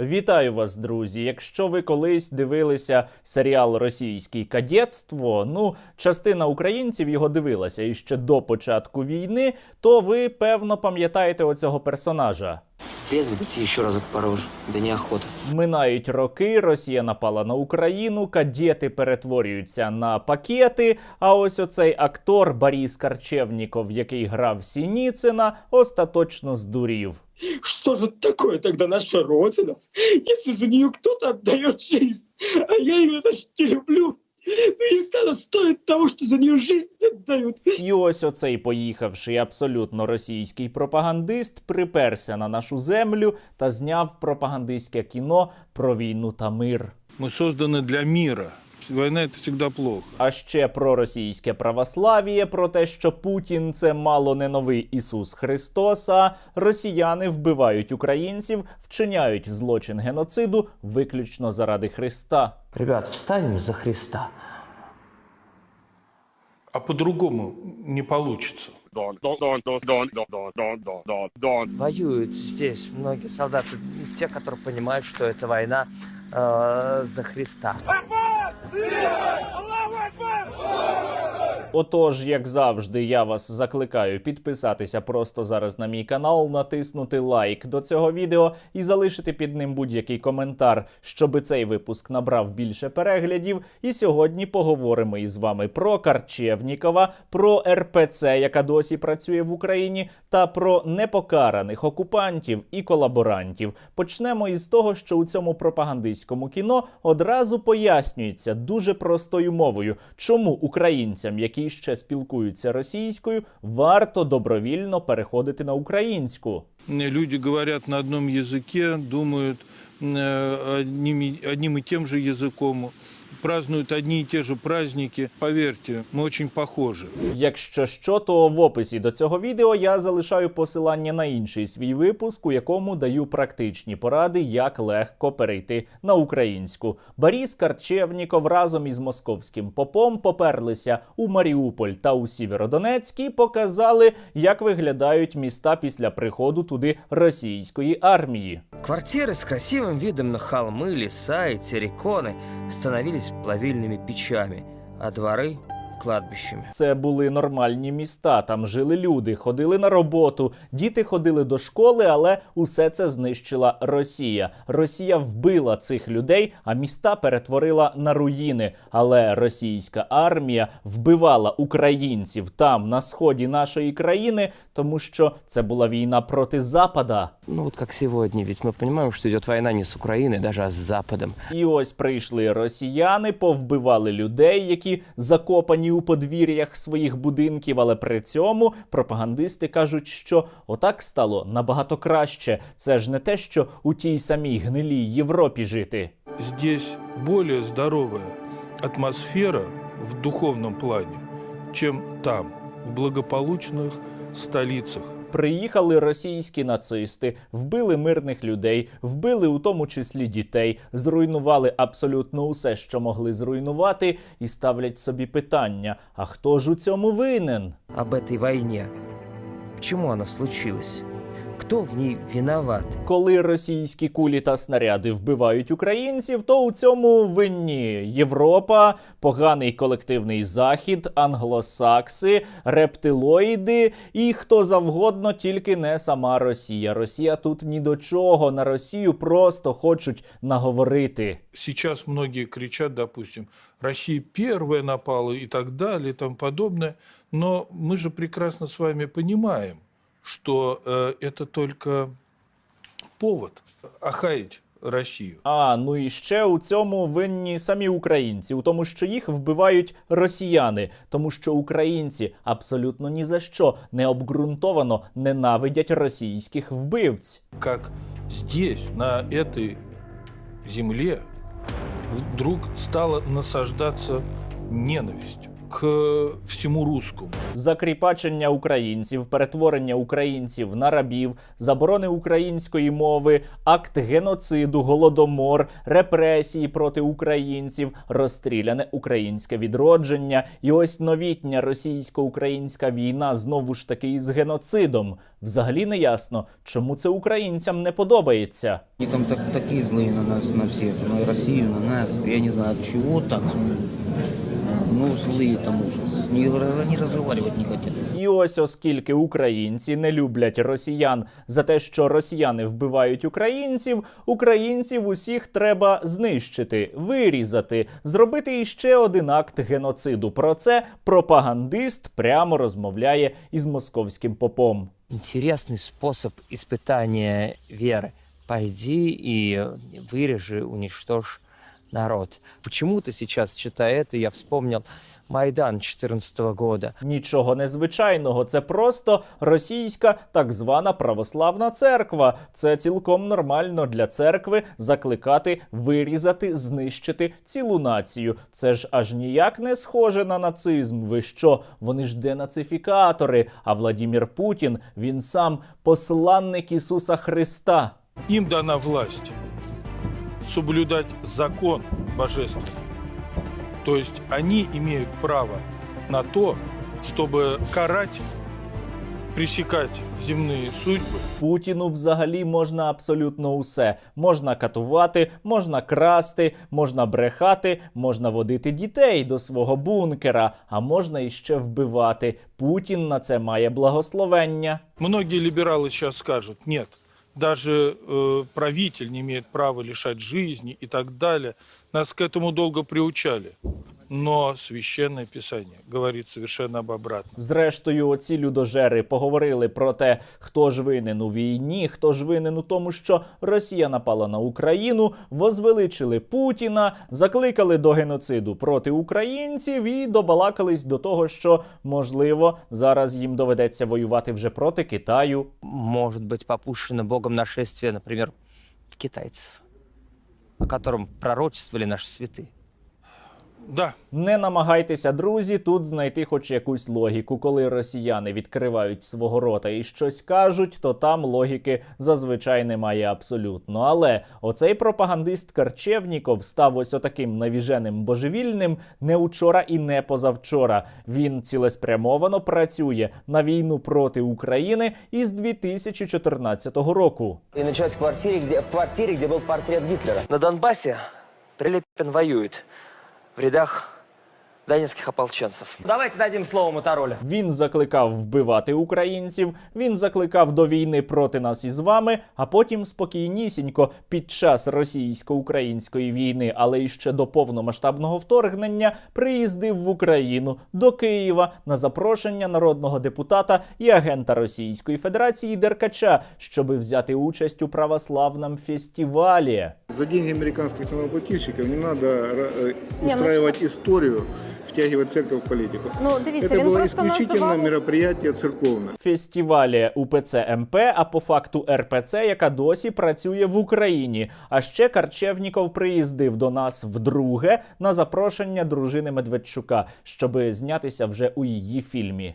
Вітаю вас, друзі! Якщо ви колись дивилися серіал Російський кадетство, ну частина українців його дивилася іще до початку війни, то ви певно пам'ятаєте оцього персонажа. Резать еще разок по роже, да неохота. Минають роки, Росія напала на Україну, кадети перетворюються на пакети. А ось оцей актор Борис Карчевніков, який грав Сініцина, остаточно здурів. Что же такое тогда наша Родина, если за нее кто-то отдает жизнь? А я ее значит, не люблю. Но если стало стоїть того, що за нього жизнь віддають. І ось оцей поїхавший абсолютно російський пропагандист приперся на нашу землю та зняв пропагандистське кіно про війну та мир. Ми созданы для мира. Війна це завжди плохо. А ще про російське православ'я, про те, що Путін це мало не новий Ісус Христос. А росіяни вбивають українців, вчиняють злочин геноциду виключно заради Христа. Ребят, встанем за Христа. А по-другому не вийде. Воюют здесь многие солдаты, те, которые понимают, что это война э, за Христа. allah Akbar! Allahu Akbar! Отож, як завжди, я вас закликаю підписатися просто зараз на мій канал, натиснути лайк до цього відео і залишити під ним будь-який коментар, щоби цей випуск набрав більше переглядів. І сьогодні поговоримо із вами про Карчевнікова, про РПЦ, яка досі працює в Україні, та про непокараних окупантів і колаборантів. Почнемо із того, що у цьому пропагандистському кіно одразу пояснюється дуже простою мовою, чому українцям, які які ще спілкуються російською, варто добровільно переходити на українську. Люди говорять на одному язикі, думають э, одним і тим же язиком. празднуют одни и те же праздники. Поверьте, мы очень похожи. Якщо що, то в описі до цього відео я залишаю посилання на інший свій випуск, у якому даю практичні поради, як легко перейти на українську. Борис Карчевніков разом із московським попом поперлися у Маріуполь та у Сєвєродонецьк і показали, як виглядають міста після приходу туди російської армії. Квартиры с красивым видом на холмы, леса и терриконы становились плавильными печами, а дворы – кладбищами. Це були нормальні міста. Там жили люди, ходили на роботу, діти ходили до школи, але усе це знищила Росія. Росія вбила цих людей, а міста перетворила на руїни. Але російська армія вбивала українців там, на сході нашої країни, тому що це була війна проти Запада. Ну вот как сегодня, ведь мы понимаем, что идет война не с Украиной, даже а с Западом. І ось прийшли росіяни, повбивали людей, які закопані у подвір'ях своїх будинків. Але при цьому пропагандисти кажуть, що отак стало набагато краще. Це ж не те, що у тій самій гнилій Європі жити. Здесь более здорова атмосфера в духовному плані, чим там, в благополучних столицах. Приїхали російські нацисти, вбили мирних людей, вбили у тому числі дітей, зруйнували абсолютно усе, що могли зруйнувати, і ставлять собі питання: а хто ж у цьому винен? Об этой войне. Почему она случилась? Кто в ней виноват? Коли російські кулі та снаряди вбивають українців, то у цьому винні Європа, поганий колективний захід, англосакси, рептилоїди і хто завгодно, тільки не сама Росія. Росія тут ні до чого. На Росію просто хочуть наговорити. Сейчас многие кричат, допустим, Россия первая напала и так далее и тому подобное. Но мы же прекрасно с вами понимаем, что э, это только повод охаять Россию. А ну і ще у цьому винні самі українці, у тому, що їх вбивають росіяни, тому що українці абсолютно ні за що необґрунтовано ненавидять російських вбивць. Как здесь, на этой земле, вдруг стала насаждаться ненависть. к э, всему русскому. закріпачення українців, перетворення українців на рабів, заборони української мови, акт геноциду, голодомор, репресії проти українців, розстріляне українське відродження, і ось новітня російсько-українська війна знову ж таки із геноцидом. Взагалі не ясно, чому це українцям не подобається. Они там так, такие злые на нас, на всех, на Россию, на нас. Я не знаю, от чего так Ну, злые там ужас. Не, они разговаривать не хотят. І ось оскільки українці не люблять росіян за те, що росіяни вбивають українців, українців усіх треба знищити, вирізати, зробити іще один акт геноциду. Про це пропагандист прямо розмовляє із московським попом. Интересный способ испытания веры. Пойди и вырежи, уничтожь народ. Почему-то сейчас, читая это, я вспомнил Майдан 2014 года. Нічого незвичайного, це просто російська так звана православна церква. Це цілком нормально для церкви закликати вирізати, знищити цілу націю. Це ж аж ніяк не схоже на нацизм. Ви що? Вони ж денацифікатори. А Владімір Путін він сам посланник Ісуса Христа. Им дана власть соблюдать закон божественный. То есть они имеют право на то, чтобы карать, пресекать земные судьбы Путіну взагалі можна абсолютно усе. Можна катувати, можна красти, можна брехати, можна водити дітей до свого бункера, а можна іще вбивати. Путін на це має благословення. Многие либералы сейчас скажут, нет, даже э, правитель не имеет права лишать жизни и так далее. Нас к этому долго приучали. Но Священное Писание говорит совершенно об обратном. Зрештою, оці людожери поговорили про те, хто ж винен у війні, хто ж винен у тому, що Росія напала на Україну, возвеличили Путіна, закликали до геноциду проти українців і добалакались до того, що можливо зараз їм доведеться воювати вже проти Китаю. Может быть попущено Богом нашествие, например, китайцев, о котором пророчествовали наши святые. Да, Не намагайтеся, друзі, тут знайти хоч якусь логіку. Коли росіяни відкривають свого рота і щось кажуть, то там логіки зазвичай немає абсолютно. Але оцей пропагандист Карчевніков став ось отаким навіженим божевільним не учора і не позавчора. Він цілеспрямовано працює на війну проти України із 2014 року. И началось в квартире, где, в квартире, где был портрет Гитлера. На Донбассе Прилепин воюет в рядах донецких ополченцев. Давайте дадим слово Мотороля. Він закликав вбивати українців, він закликав до війни проти нас із вами, а потім спокійнісінько під час російсько-української війни, але іще до повномасштабного вторгнення, приїздив в Україну до Києва на запрошення народного депутата і агента Російської Федерації Деркача, щоби взяти участь у православному фестивалі. За деньги американских налогоплательщиков не надо э, ну устраивать историю, втягивать церковь в политику. Ну, дивіться, Это він было просто исключительно називав... мероприятие церковное. фестивалі УПЦ МП, а по факту РПЦ, яка досі працює в Україні. А ще Карчевніков приїздив до нас вдруге на запрошення дружини Медведчука, щоби знятися вже у її фільмі.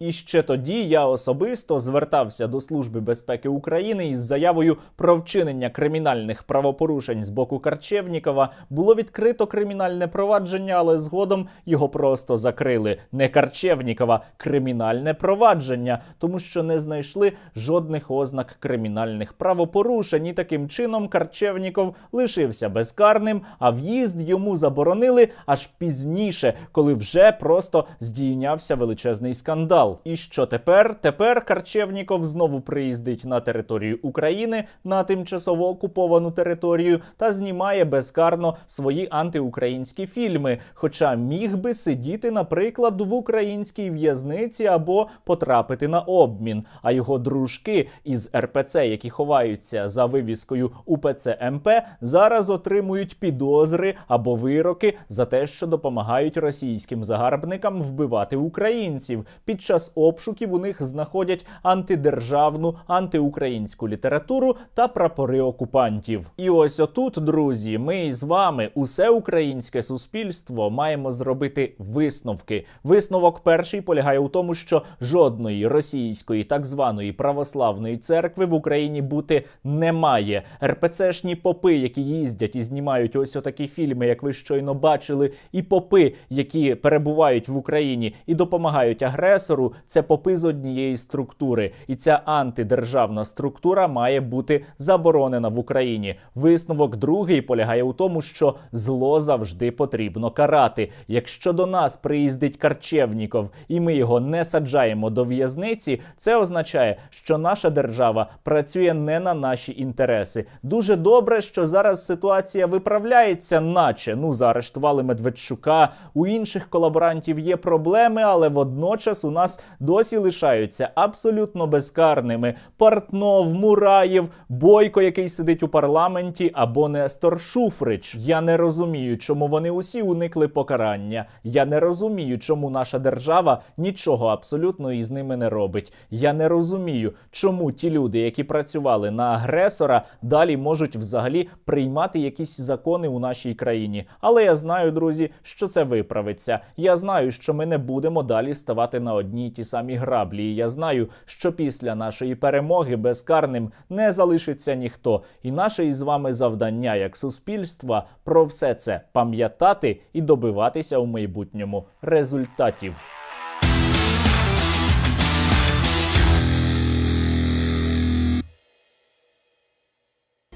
І ще тоді я особисто звертався до Служби безпеки України із заявою про вчинення кримінальних правопорушень з боку Карчевнікова. Було відкрито кримінальне провадження, але згодом його просто закрили. Не Карчевнікова, кримінальне провадження, тому що не знайшли жодних ознак кримінальних правопорушень. І таким чином Карчевніков лишився безкарним, а в'їзд йому заборонили аж пізніше, коли вже просто здійнявся величезний скандал. І що тепер? Тепер Карчевніков знову приїздить на територію України на тимчасово окуповану територію та знімає безкарно свої антиукраїнські фільми. Хоча міг би сидіти, наприклад, в українській в'язниці або потрапити на обмін. А його дружки із РПЦ, які ховаються за вивіскою УПЦ МП, зараз отримують підозри або вироки за те, що допомагають російським загарбникам вбивати українців. Під час час обшуків у них знаходять антидержавну, антиукраїнську літературу та прапори окупантів. І ось отут, друзі, ми із вами, усе українське суспільство, маємо зробити висновки. Висновок перший полягає у тому, що жодної російської так званої православної церкви в Україні бути немає. РПЦшні попи, які їздять і знімають ось отакі фільми, як ви щойно бачили, і попи, які перебувають в Україні і допомагають агресору, це попи з однієї структури. І ця антидержавна структура має бути заборонена в Україні. Висновок другий полягає у тому, що зло завжди потрібно карати. Якщо до нас приїздить Карчевніков і ми його не саджаємо до в'язниці, це означає, що наша держава працює не на наші інтереси. Дуже добре, що зараз ситуація виправляється, наче ну заарештували Медведчука. У інших колаборантів є проблеми, але водночас у нас досі лишаються абсолютно безкарними Портнов, Мураєв, Бойко, який сидить у парламенті, або Нестор Шуфрич. Я не розумію, чому вони усі уникли покарання. Я не розумію, чому наша держава нічого абсолютно із ними не робить. Я не розумію, чому ті люди, які працювали на агресора, далі можуть взагалі приймати якісь закони у нашій країні. Але я знаю, друзі, що це виправиться. Я знаю, що ми не будемо далі ставати на ті самі граблі. І я знаю, що після нашої перемоги безкарним не залишиться ніхто. І наше із вами завдання як суспільства про все це пам'ятати і добиватися у майбутньому результатів.